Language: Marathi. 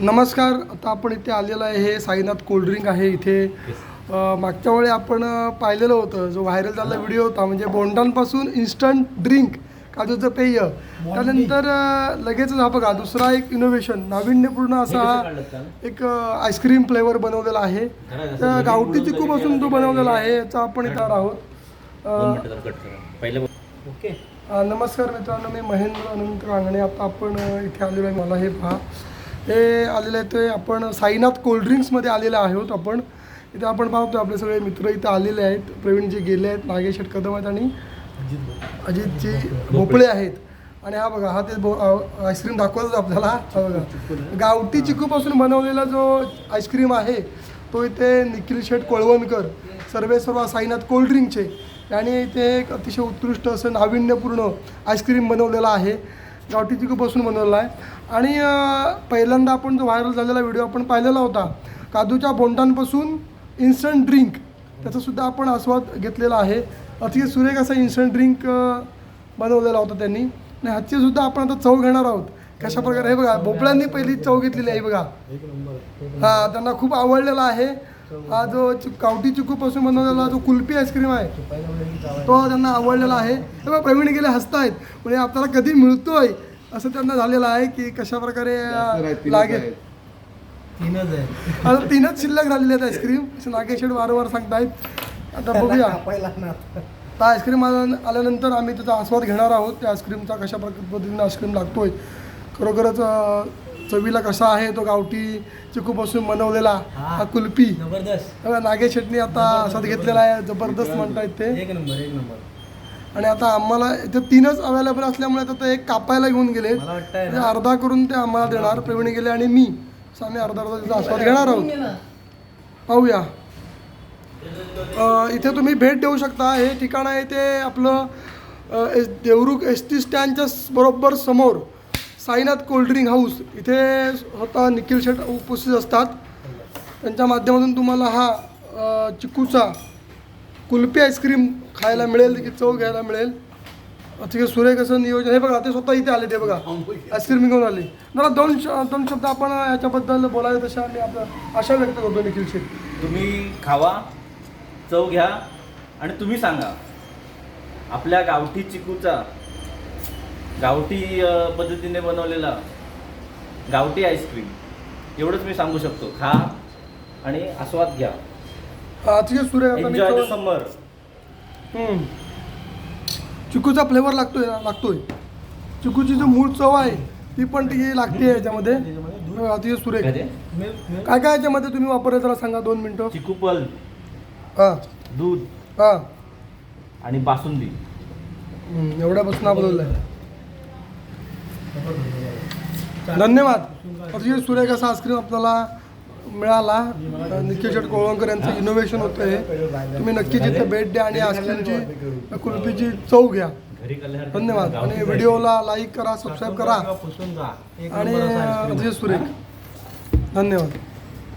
नमस्कार आता आपण इथे आलेलं आहे हे साईनाथ कोल्ड्रिंक आहे इथे. मागच्या वेळी आपण पाहिलेलं होतं जो व्हायरल झालेला व्हिडिओ होता म्हणजे बोंडांपासून इन्स्टंट ड्रिंक काजूचं पेय. त्यानंतर लगेचच हा बघा दुसरा एक इनोव्हेशन नाविन्यपूर्ण असा हा एक आईस्क्रीम फ्लेवर बनवलेला आहे. त्या गावठी चिकूपासून तो बनवलेला आहे. याचा आपण इथं आहोत. नमस्कार मित्रांनो मी महेंद्र अनंत रांगणे. आता आपण इथे आलेलो आहे मला हे पहा. हे आलेले आहे ते आपण साईनाथ कोल्ड्रिंक्समध्ये आलेलं आहोत आपण. इथे आपण पाहतो आपले सगळे मित्र इथे आलेले आहेत. प्रवीणजी गेले आहेत नागेश कदम आहेत आणि अजितजी भोपळे आहेत. आणि हा बघा हा ते आईस्क्रीम दाखवतच आपल्याला. हा बघा. गावठी चिकूपासून बनवलेला जो आईस्क्रीम आहे तो इथे निखिल शेठ कोळवणकर सर्वे सर्व साईनाथ कोल्ड्रिंकचे आणि इथे एक अतिशय उत्कृष्ट असं नाविन्यपूर्ण आईस्क्रीम बनवलेलं आहे. गावठी चिकूपासून बनवलेला आहे. आणि पहिल्यांदा आपण जो व्हायरल झालेला व्हिडिओ आपण पाहिलेला होता काजूच्या बोंडांपासून इन्स्टंट ड्रिंक त्याचासुद्धा आपण आस्वाद घेतलेला आहे. अतिशय सुरेख असा इन्स्टंट ड्रिंक बनवलेला होता त्यांनी. आणि ह्याची सुद्धा आपण आता चव घेणार आहोत. कशा प्रकारे हे बघा भोपळ्यांनी पहिली चव घेतलेली आहे बघा. हा त्यांना खूप आवडलेला आहे. हा जो चि- गावठी चिकूपासून बनवलेला जो कुल्फी आईस्क्रीम आहे तो त्यांना आवडलेला आहे. हे बघा प्रवीण गेले हसतायत म्हणजे आपल्याला कधी मिळतोय असं त्यांना झालेलं आहे की कशा प्रकारे लागेल तीनच आहे आता तीनच शिल्लक झालेले आहेत आईस्क्रीम. असं नागेश शेठ वारंवार सांगतायत. आता बघूया. आता आईस्क्रीम आल्या आल्यानंतर आम्ही त्याचा आस्वाद घेणार आहोत. त्या आईस्क्रीमचा कशा प्रकार पद्धतीने आईस्क्रीम लागतोय. खरोखरच चवीला कसा आहे तो गावठी चिकूपासून बनवलेला हा. कुल्फी. जबरदस्त. नागेश शेटनी आता आस्वाद घेतलेला आहे जबरदस्त म्हणतायत ते. एक नंबर एक नंबर. आणि आता आम्हाला इथे तीनच अवेलेबल असल्यामुळे आता ते एक कापायला घेऊन गेले. मला वाटतंय म्हणजे अर्धा करून ते आम्हाला देणार. प्रवीण गेले आणि मी. असं आम्ही अर्धा अर्धा त्याचा आस्वाद घेणार आहोत. पाहूया. अ, इथे तुम्ही भेट देऊ शकता. हे ठिकाण आहे ते आपलं अ, एस देवरुख एस टी स्टँडच्या स- बरोबर समोर. साईनाथ कोल्ड्रिंक हाऊस इथे स्वतः निखिल शेठ उपस्थित असतात. त्यांच्या माध्यमातून तुम्हाला हा चिकूचा कुल्फी आईस्क्रीम खायला मिळेल की चव घ्यायला मिळेल. तिथे सुरेख असं नियोजन. हे बघा ते स्वतः इथे आले ते बघा. आईस्क्रीम घेऊन आले. मला दोन श- दोन शब्द आपण याच्याबद्दल बोलायला तशा मी आपलं आशा व्यक्त करतो निखिल शेठ तुम्ही खावा चव घ्या आणि तुम्ही सांगा. आपल्या गावठी चिकूचा गावठी पद्धतीने बनवलेला गावठी आईस्क्रीम एवढंच मी सांगू शकतो. खा आणि आस्वाद घ्या. Enjoy the summer. चिकूचा फ्लेवर लागतोय ना लागतोय. चिकूची जो मूळ चव आहे ती पण ती लागते याच्यामध्ये. अतिशय सुरेख काय काय याच्यामध्ये तुम्ही वापरले जरा सांगा दोन मिनटं. चिकू पल. हां. दूध. हां. आणि बासुंदी. हम्म, एवढ्यापासून बदलला आहे धन्यवाद. अतिशय सुरेख असा आईस्क्रीम आपल्याला मिळाला. निखिल शेट कोळवणकर यांचं इनोव्हेशन होतं हे. तुम्ही नक्कीच इथे भेट द्या आणि आईस्क्रीमची कुल्फीची चव घ्या. धन्यवाद. आणि व्हिडिओला लाईक करा सबस्क्राईब करा. आणि अतिशय सुरेख. धन्यवाद.